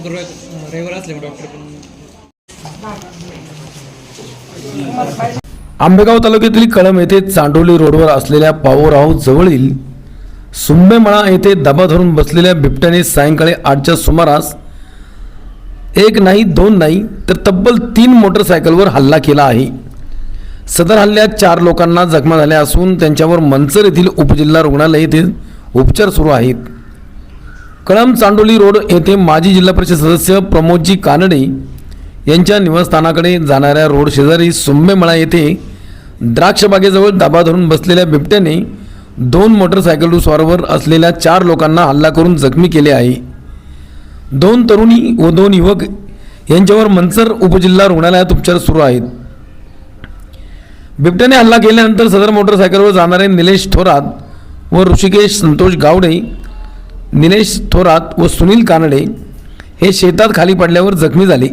मग करूया रविवार असल्यामुळे डॉक्टर पण. आंबेगाव तालुक्यातील कळम येथे चांडोली रोडवर असलेल्या पॉवर जवळील सुंबेमळा येथे दबा धरून बसलेल्या बिबट्याने सायंकाळी आठच्या सुमारास एक नाही दोन नाही तर तब्बल तीन मोटरसायकलवर हल्ला केला आहे. सदर हल्ल्यात चार लोकांना जखमा झाल्या असून त्यांच्यावर मंचर येथील उपजिल्हा रुग्णालय येथे उपचार सुरू आहेत. कळंब चांडोली रोड येथे माजी जिल्हा परिषद सदस्य प्रमोदजी कानडे यांच्या निवासस्थानाकडे जाणाऱ्या रोड शेजारी सुंबेमळा येथे द्राक्षबागेजवळ दाबा धरून बसलेल्या बिबट्याने दोन मोटरसायकल स्वारवर असलेल्या चार लोकांना हल्ला करून जखमी केले आहे. दोन तरुणी व दोन युवक यांच्यावर मंचर उपजिल्हा रुग्णालयात उपचार सुरू आहेत. बिबट्याने हल्ला केल्यानंतर सदर मोटरसायकलवर जाणारे निलेश थोरात व ऋषिकेश संतोष गावडे निलेश थोरात व सुनील कानडे हे शेतात खाली पडल्यावर जखमी झाले.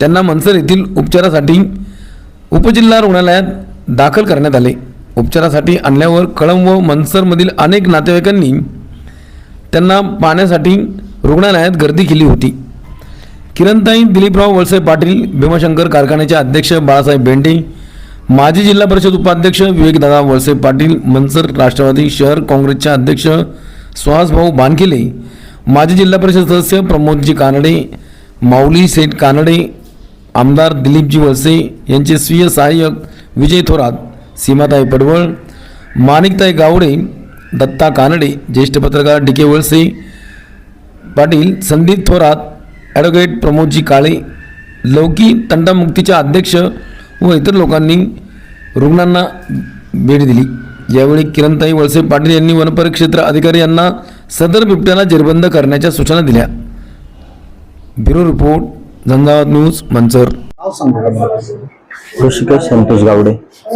त्यांना मनसर येथील उपचारासाठी उपजिल्हा रुग्णालयात दाखल करण्यात आले. उपचारासाठी आणल्यावर कळंब व मनसरमधील अनेक नातेवाईकांनी त्यांना पाहण्यासाठी रुग्णालयात गर्दी केली होती. किरणताई दिलीपराव वळसे पाटील भीमाशंकर कारखान्याचे अध्यक्ष बाळासाहेब बेंडे माजी जिल्हा परिषद उपाध्यक्ष विवेकदादा वळसे पाटील मनसर राष्ट्रवादी शहर काँग्रेसच्या अध्यक्ष सुहासभाऊ बानखिले माजी जिल्हा परिषद सदस्य प्रमोदजी कानडे माऊली सेठ कानडे आमदार दिलीपजी वळसे यांचे स्वीय सहाय्यक विजय थोरात सीमाताई पडवळ माणिकताई गावडे दत्ता कानडे ज्येष्ठ पत्रकार D K Valse Patil Sandeep Thorat advocate Pramod ji Kale Lauki तंटामुक्तीचे अध्यक्ष व इतर लोकांनी रुग्णांना भेट दिली. यावेळी किरणताई वळसे पाटील यांनी वनपरिक्षेत्र अधिकारी यांना सदर बिबट्याला जेरबंद करण्याच्या सूचना दिल्या. Bureau report Zanzavat news Manchar? Hrishikesh Santosh Gawade.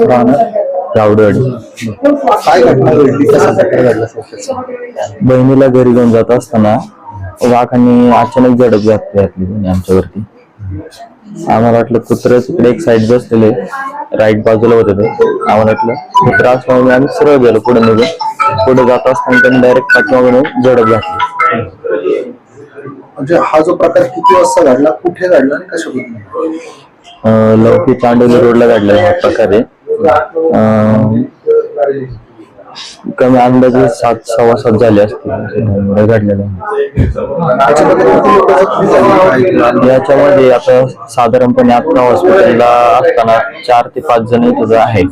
राहणार? गावडेवाडी काय घटना घडली? कसा प्रकार घडला? सर बहिणीला घरी घेऊन जात असताना वाघांनी अचानक झडप घातली घातली आमच्यावरती. आम्हाला वाटलं कुत्र तिकडे एक साईड बसलेले. राईट बाजूला होते ते आम्हाला वाटलं. कुत्र असल्यामुळे आम्ही सरळ गेलो पुढे निघून. पुढे जात असताना त्यांनी डायरेक्ट पाठीमागून झडप घातली. म्हणजे हा जो प्रकार किती वाजता घडला कुठे घडला आणि कशा पद्धतीने? लौकी चांडोली रोडला घडलेला हा प्रकार आहे. अं, कमी अंदाजे सात सव्वा सात झाले असतील. घडलेलं? याच्यामध्ये आता साधारणपणे आता हॉस्पिटलला असताना चार ते पाच जण इथं आहे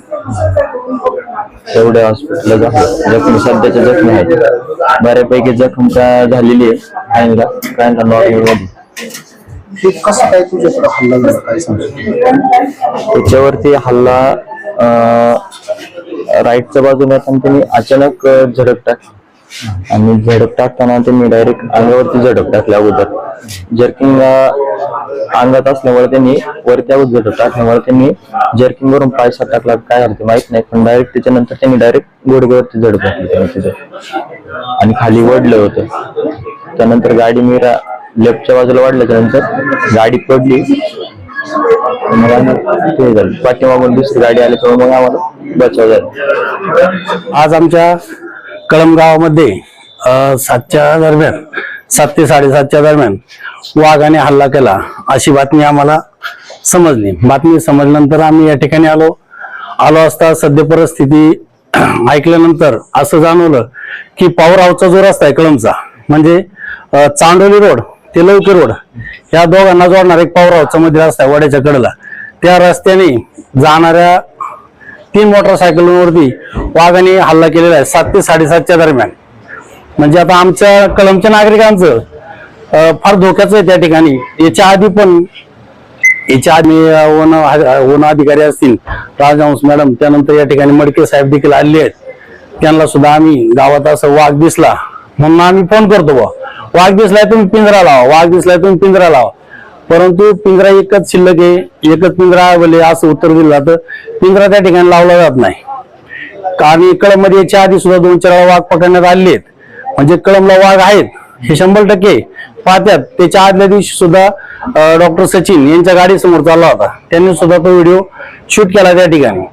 तेवढ्या हॉस्पिटलला जखमी सध्याच्या जखमी आहेत. बऱ्यापैकी जखम का झालेली आहे काहींना काहींना नॉर्मलमध्ये. हे कसं काय तुझ्याकडे हल्ला झाला? काय सांगतो त्याच्यावरती हल्ला राईटच्या बाजूने असताना त्यांनी अचानक झडप टाकली आणि झडप टाकताना त्यांनी डायरेक्ट अंगावरती झडप टाकल्या अगोदर. जर्किंग अंगात असल्यामुळे त्यांनी वरती अगोदर झडप टाकल्यामुळे त्यांनी जर्किंग वरून पायसा टाकला काय झालं माहीत नाही. पण डायरेक्ट त्याच्यानंतर त्यांनी डायरेक्ट गुडघ्यावरती झडप टाकली त्यांनी तिथे. आणि खाली वडलं होतं. त्यानंतर गाडी मी लेफ्टच्या बाजूला वाढल्याच्या नंतर गाडी पडली. मग आम्ही ते झालं पाठीमागून दुसरी गाडी आली तेव्हा मग आम्हाला बचाव झाला. आज आमच्या कळंब गावामध्ये अ, सातच्या दरम्यान सात ते साडेसातच्या दरम्यान वाघाने हल्ला केला अशी बातमी आम्हाला समजली. बातमी समजल्यानंतर आम्ही या ठिकाणी आलो. आलो असता सद्य परिस्थिती ऐकल्यानंतर असं जाणवलं की पॉवर हाऊसचा जो रस्ता आहे कळमचा म्हणजे अ, चांडोली रोड ते लवकर रोड या दोघांना जोडणारा एक पावराव हाऊसचा रस्ता आहे वड्याच्या कडेला. त्या रस्त्याने जाणाऱ्या तीन मोटरसायकलवरती वाघाने हल्ला केलेला आहे सात ते साडेसातच्या दरम्यान. म्हणजे आता आमच्या कळमच्या नागरिकांचं फार धोक्याचं आहे त्या ठिकाणी. याच्या आधी पण याच्या आधी वन वन अधिकारी असतील राजहंस मॅडम त्यानंतर या ठिकाणी मडके साहेब देखील आले आहेत. त्यांना सुद्धा आम्ही गावात असं वाघ दिसला म्हणून आम्ही फोन करतो बा वाघ दिसलाय तुम्ही पिंजरा लावा. वाघ दिसलाय तुम्ही पिंजरा लावा. परंतु पिंजरा एकच शिल्लक आहे एकच पिंजरा बोले असं उत्तर दिलं जातं. पिंजरा त्या ठिकाणी लावला जात नाही. कारण कळममध्ये याच्या आधी सुद्धा दोन चार वाघ पकडण्यात आले आहेत. म्हणजे कळमला वाघ आहेत हे शंभर टक्के पाहत्यात त्याच्या आदल्या दिवशी सुद्धा डॉक्टर सचिन यांच्या गाडीसमोर चालला होता. त्यांनी सुद्धा तो व्हिडिओ शूट केला त्या ठिकाणी.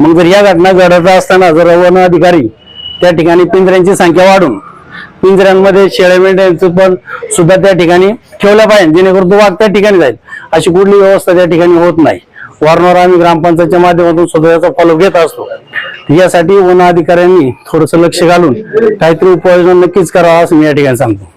मग जर या घटना घडत असताना जर वन अधिकारी त्या ठिकाणी पिंजऱ्यांची संख्या वाढून पिंजऱ्यांमध्ये शेळ्या मेंढ्यांचं पण सुद्धा त्या ठिकाणी ठेवलं पाहिजे जेणेकरून तो वाघ त्या ठिकाणी जाईल. अशी कुठली व्यवस्था त्या ठिकाणी होत नाही. वारंवार आम्ही ग्रामपंचायतच्या माध्यमातून सुद्धा याचा फॉलो घेत असतो. यासाठी वन अधिकाऱ्यांनी थोडंसं लक्ष घालून काहीतरी उपाययोजना नक्कीच करावा असं मी या ठिकाणी सांगतो.